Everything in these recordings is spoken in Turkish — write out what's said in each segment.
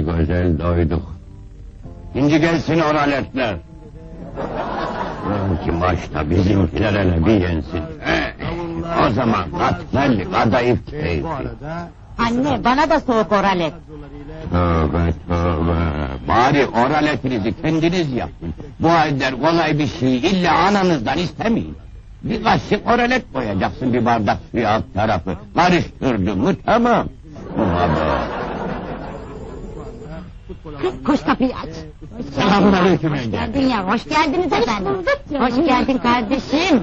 Gel doyduk. Şimdi gelsin oraletler. Ki maçta bizimkiler hele bir yensin. O zaman katmerli kadayıf keyfi. Anne bana da soğuk oralet. Tövbe tövbe. Bari oraletinizi kendiniz yapın. Bu halde kolay bir şey illa ananızdan istemeyin. Bir kaşık oralet koyacaksın bir bardak suya alt tarafı. Karıştırdın mı tamam. Baba. Kız koş kapıyı aç. Selamun aleyküm Hoş yenge. geldin ya, hoş geldiniz efendim. Hoş geldin kardeşim.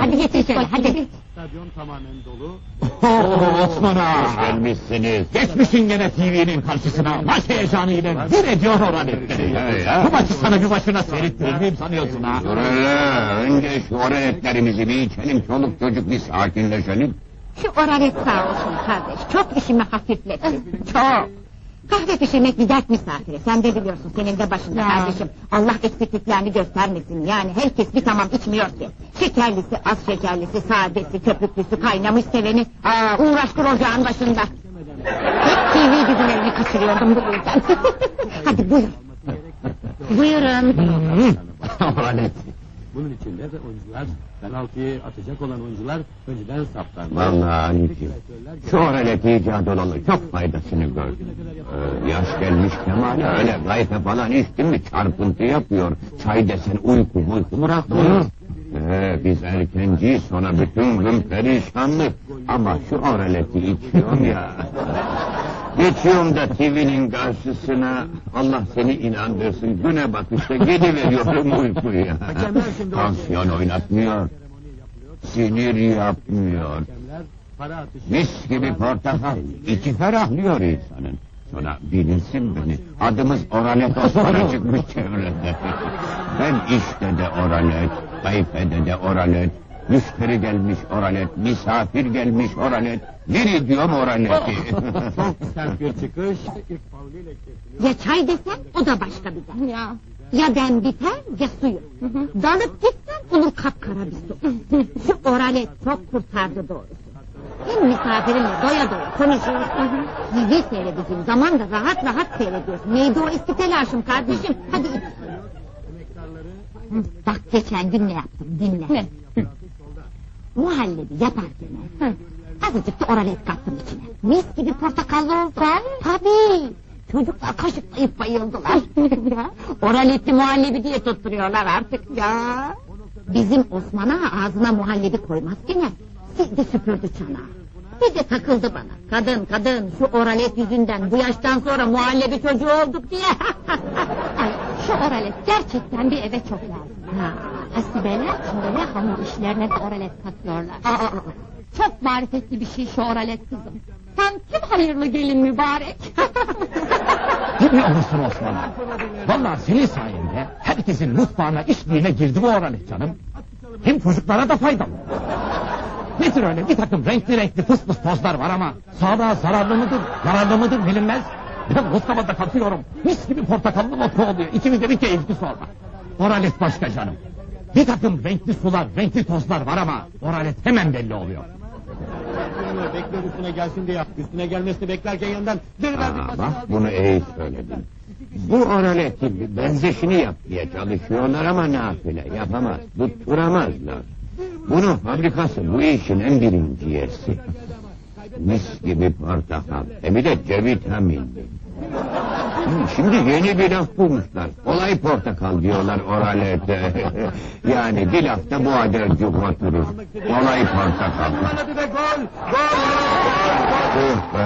Hadi getir şöyle, hadi. stadyon tamamen dolu. Oo, Osman Hoş ağa. gelmişsiniz. Geçmişsin gene TV'nin karşısına. Maç heyecanıyla bir ediyor oraletleri. He ya. Bu maçı sana bir başına seyrettirir miyim sanıyorsun ha? Dur hele, önce şu oraletlerimizi bir içelim, çoluk çocuk bir sakinleşelim. Şu oralet sağ olsun kardeş, çok işimi hafifletti. Çok. Kahve pişirmek bir dert misafiri. Sen de biliyorsun senin de başında kardeşim. Allah eksikliklerini göstermesin. Yani herkes bir tamam içmiyor ki. Şekerlisi, az şekerlisi, sadesi, köpüklüsü, kaynamış seveni. Aa, uğraştır ocağın başında. Hep TV dizilerini kaçırıyordum bu yüzden. Hadi buyurun. Buyurun. Oralet. Bunun için de oyuncular, penaltıyı atacak olan oyuncular önceden saptandı. Vallahi Ali'ciğim, şu oralet icat olalı çok faydasını gördüm. Ee, yaş gelmiş Kemal'e öyle gayfe falan içtin mi çarpıntı yapıyor. Çay desen uyku uyku bırakmıyor. Ee, biz erkenciyiz sonra bütün gün perişanlık. Ama şu oraleti içiyorum ya. Geçiyorum da TV'nin karşısına Allah seni inandırsın güne bakışta gidiveriyorum uykuya. Tansiyon oynatmıyor. Sinir yapmıyor. Mis gibi portakal. içi ferahlıyor insanın. Sonra bilirsin beni. Adımız Oralet Osman'a çıkmış çevrede. Ben işte de Oralet, kayfede de Oralet, müşteri gelmiş Oralet, misafir gelmiş Oralet, biri diyorum Oralet'i. çok sert bir çıkış. İlk faulüyle kesiliyor. Ya çay desen o da başka bir dert. Ya. Ya ben biter ya suyu. Dalıp gitsen olur kapkara bir su. Şu oralet çok kurtardı doğrusu. Hem misafirimle doya doya konuşuyoruz. Dizi seyredeceğim zaman da rahat rahat seyrediyorsun. Neydi o eski telaşım kardeşim? Hadi iç. Bak geçen gün ne yaptım dinle. Ne? Muhallebi yaparken azıcık da oralet kattım içine. Mis gibi portakallı oldu. Tabii. Çocuklar kaşıklayıp bayıldılar. ya. Oraletli muhallebi diye tutturuyorlar artık ya. Bizim Osman'a ağzına muhallebi koymaz gene. Sildi süpürdü çanağı. Bir de takıldı bana. Kadın kadın şu oralet yüzünden bu yaştan sonra muhallebi çocuğu olduk diye. şu oralet gerçekten bir eve çok lazım. Ha, Hasibeler böyle hamur işlerine de oralet katıyorlar. aa, aa, aa. Çok marifetli bir şey şu oralet kızım. Sen kim hayırlı gelin mübarek? Biliyor musun Osman? Vallahi senin sayende herkesin mutfağına içliğine girdi bu oralet canım. Hem çocuklara da faydalı. Nedir öyle bir takım renkli renkli fıs fıs tozlar var ama sağlığa zararlı mıdır, yararlı mıdır bilinmez. Ben Mustafa'da katıyorum. Mis gibi portakallı vodka oluyor. İkimize bir keyifli sorma. Oralet başka canım. Bir takım renkli sular, renkli tozlar var ama oralet hemen belli oluyor. Bekliyor üstüne gelsin diye. Üstüne gelmesini beklerken yandan Aa, bak bunu iyi söyledin. Bu oraletin bir benzeşini yapmaya çalışıyorlar ama nafile yapamaz, tutturamazlar. Bunun fabrikası bu işin en birinciyesi. Mis gibi portakal, hem bir de C vitaminli. Hı, Şimdi yeni bir laf bulmuşlar. Olay portakal diyorlar oralete. yani bir lafta bu adercik oturur. Olay portakal. Be,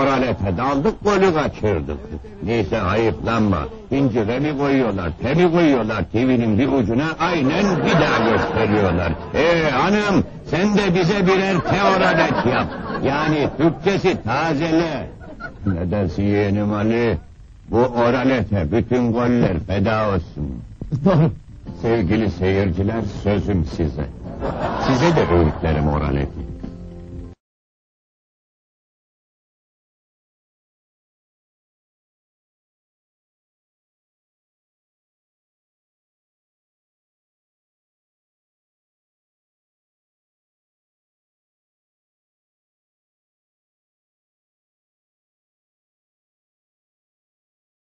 oralete daldık golü kaçırdık. Neyse ayıplanma. İncire mi koyuyorlar, temi koyuyorlar TV'nin bir ucuna aynen bir daha gösteriyorlar. Ee hanım sen de bize birer teoralet yap. Yani Türkçesi tazele. Ne dersin yeğenim Ali? Bu oralete bütün goller feda olsun. Doğru. Sevgili seyirciler sözüm size. Size de öğütlerim oraleti.